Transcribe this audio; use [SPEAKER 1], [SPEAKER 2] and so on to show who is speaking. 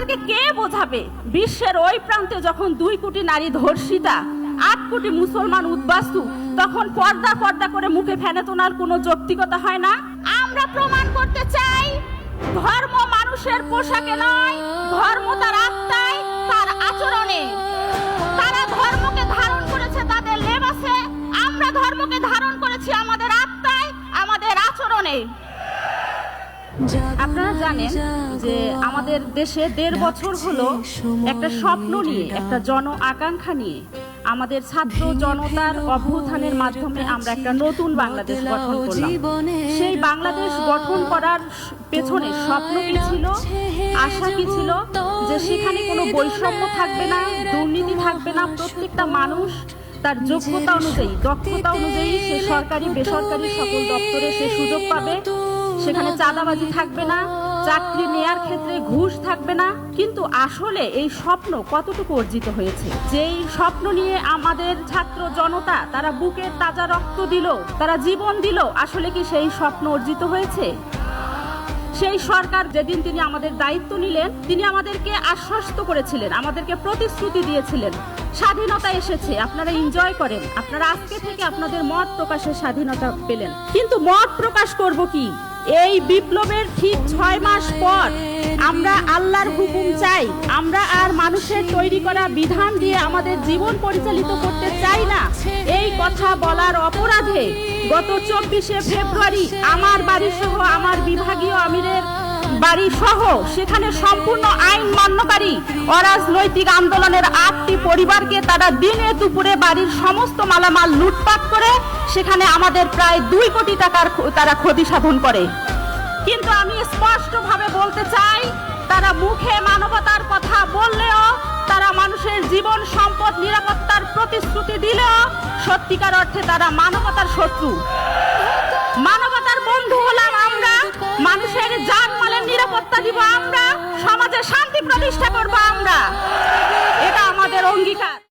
[SPEAKER 1] আপনাদেরকে কে বোঝাবে? বিশ্বের ওই প্রান্তে যখন দুই কোটি নারী ধর্ষিতা, আট কোটি মুসলমান উদ্বাস্তু, তখন পর্দা পর্দা করে মুখে ফেনে তোলার কোনো যৌক্তিকতা হয় না? আমরা প্রমাণ করতে চাই, ধর্ম মানুষের পোশাকে নয়, ধর্ম তার আত্মায়, তার আচরণে। তারা ধর্মকে ধারণ করেছে তাদের লেবাসে, আমরা ধর্মকে ধারণ করেছি আমাদের আত্মায়, আমাদের আচরণে। আপনারা জানেন যে আমাদের দেশে দেড় বছর হলো একটা স্বপ্ন নিয়ে, একটা জন আকাঙ্ক্ষা নিয়ে আমাদের ছাত্র জনতার অভ্যুত্থানের মাধ্যমে আমরা একটা নতুন বাংলাদেশ গঠন করলাম। সেই বাংলাদেশ গঠন করার পেছনে স্বপ্ন কি ছিল? আশা কি ছিল যে সেখানে কোনো বৈষম্য থাকবে না, দুর্নীতি থাকবে না? প্রত্যেকটা মানুষ তার যোগ্যতা অনুযায়ী, দক্ষতা অনুযায়ী সে সরকারি, বেসরকারি সকল দপ্তরে সে সুযোগ পাবে। সেখানে চাঁদাবাজি থাকবে না, চাকরি নেয়ার ক্ষেত্রে ঘুষ থাকবে না। কিন্তু আসলে এই স্বপ্ন কতটুকু অর্জিত হয়েছে? যেই স্বপ্ন নিয়ে আমাদের ছাত্র জনতা, তারা বুকের তাজা রক্ত দিল, তারা জীবন দিল, আসলে কি সেই স্বপ্ন অর্জিত হয়েছে? সেই সরকার যেদিন তিনি আমাদের দায়িত্ব নিলেন, তিনি আমাদেরকে আশ্বস্ত করেছিলেন, আমাদেরকে প্রতিশ্রুতি দিয়েছিলেন। স্বাধীনতা এসেছে, আপনারা এনজয় করেন। আপনারা আজকে থেকে আপনাদের মত প্রকাশের স্বাধীনতা পেলেন। কিন্তু মত প্রকাশ করব কি? এই বিপ্লবের ঠিক ছয় মাস পর আমরা আল্লাহর হুকুম চাই। আমরা আর মানুষের তৈরি করা বিধান দিয়ে আমাদের জীবন পরিচালিত করতে চাই না। এই কথা বলার অপরাধে গত চব্বিশে ফেব্রুয়ারি আমার বাড়ি সহ আমার বিভাগীয় আমিরের বাড়ি সহ সেখানে সম্পূর্ণ আইন মান্যকারী অরাজনৈতিক আন্দোলনের আটটি পরিবারকে তারা দিনে দুপুরে বাড়ির সমস্ত মালামাল লুটপাট করে সেখানে আমাদের প্রায় দুই কোটি টাকার তারা ক্ষতি সাধন করে। কিন্তু আমি স্পষ্টভাবে বলতে চাই, তারা মুখে মানবতার কথা বললেও, তারা মানুষের জীবন সম্পদ নিরাপত্তার প্রতিশ্রুতি দিলেও সত্যিকার অর্থে তারা মানবতার শত্রু। মানবতার প্রতিষ্ঠা করব আমরা। এটা আমাদের অঙ্গীকার।